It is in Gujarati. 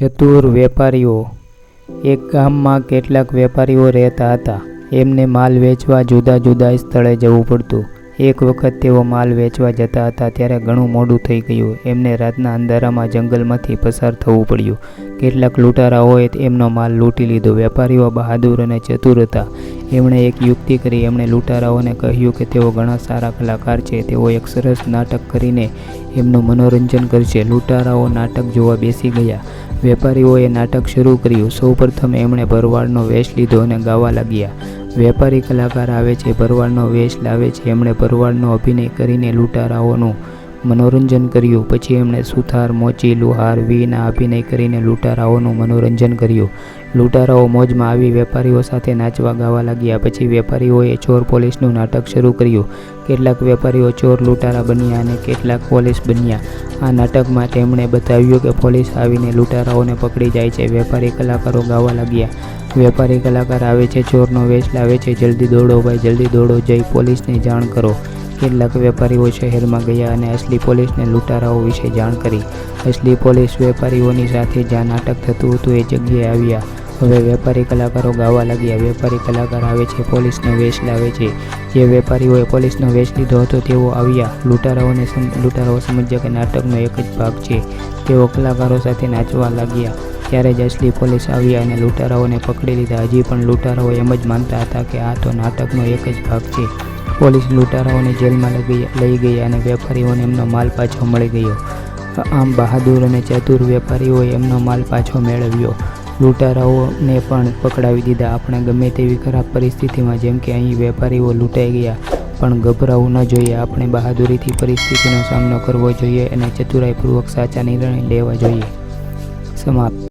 ચતુર વેપારીઓ. એક ગામમાં કેટલાક વેપારીઓ રહેતા હતા. એમને માલ વેચવા જુદા જુદા સ્થળે જવું પડતું. એક વખત તેઓ માલ વેચવા જતા હતા ત્યારે ઘણું મોડું થઈ ગયું. એમને રાતના અંધારામાં જંગલમાંથી પસાર થવું પડ્યું. કેટલાક લૂંટારાઓએ એમનો માલ લૂંટી લીધો. વેપારીઓ બહાદુર અને ચતુર હતા. એમણે એક યુક્તિ કરી. એમણે લૂંટારાઓને કહ્યું કે તેઓ ઘણા સારા કલાકાર છે. તેઓ એક સરસ નાટક કરીને એમનું મનોરંજન કરશે. લૂંટારાઓ નાટક જોવા બેસી ગયા. વેપારીઓએ નાટક શરૂ કર્યું. સૌપ્રથમ એમણે ભરવાડનો વેશ લીધો અને ગાવા લાગ્યા. વેપારી કલાકાર આવે છે, ભરવાડનો વેશ લાવે છે. એમણે ભરવાડનો અભિનય કરીને લૂંટારાઓનું મનોરંજન કર્યું. પછી એમણે સુથાર, મોચી, લુહાર વીના અભિનય કરીને લૂંટારાઓનું મનોરંજન કર્યું. લૂંટારાઓ મોજમાં આવી વેપારીઓ સાથે નાચવા ગાવા લાગ્યા. પછી વેપારીઓએ ચોર પોલીસનું નાટક શરૂ કર્યું. કેટલાક વેપારીઓ ચોર લૂંટારા બન્યા અને કેટલાક પોલીસ બન્યા. આ નાટકમાં તેમણે બતાવ્યું કે પોલીસ આવીને લૂંટારાઓને પકડી જાય છે. વેપારી કલાકારો ગાવા લાગ્યા. વેપારી કલાકાર આવે છે, ચોરનો વેશ લાવે છે. જલ્દી દોડો ભાઈ, જલ્દી દોડો. જઈ પોલીસને જાણ કરો. કેટલાક વેપારીઓ શહેરમાં ગયા અને અસલી પોલીસને લૂંટારાઓ વિશે જાણ કરી. અસલી પોલીસ વેપારીઓની સાથે જ્યાં નાટક થતું હતું એ જગ્યાએ આવ્યા. હવે વેપારી કલાકારો ગાવા લાગ્યા. વેપારી કલાકાર આવે છે, પોલીસનો વેશ લાવે છે. જે વેપારીઓએ પોલીસનો વેશ લીધો હતો તેઓ આવ્યા. લૂંટારાઓને લૂંટારાઓ સમજ્યા કે નાટકનો એક જ ભાગ છે. તેઓ કલાકારો સાથે નાચવા લાગ્યા. ત્યારે જ અસલી પોલીસ આવ્યા અને લૂંટારાઓને પકડી લીધા. હજી પણ લૂંટારાઓ એમ જ માનતા હતા કે આ તો નાટકનો એક જ ભાગ છે. પોલીસ લૂંટારાઓને જેલમાં લઈ ગઈ અને વેપારીઓને એમનો માલ પાછો મળી ગયો. આમ બહાદુર અને ચતુર વેપારીઓએ એમનો માલ પાછો મેળવ્યો. લૂંટારાઓને પણ પકડાવી દીધા. આપણે ગમે તેવી ખરાબ પરિસ્થિતિમાં, જેમ કે અહીં વેપારીઓ લૂંટાઈ ગયા, પણ ગભરાવું ન જોઈએ. આપણે બહાદુરીથી પરિસ્થિતિનો સામનો કરવો જોઈએ અને ચતુરાઈપૂર્વક સાચા નિર્ણય લેવા જોઈએ. સમાપ્ત.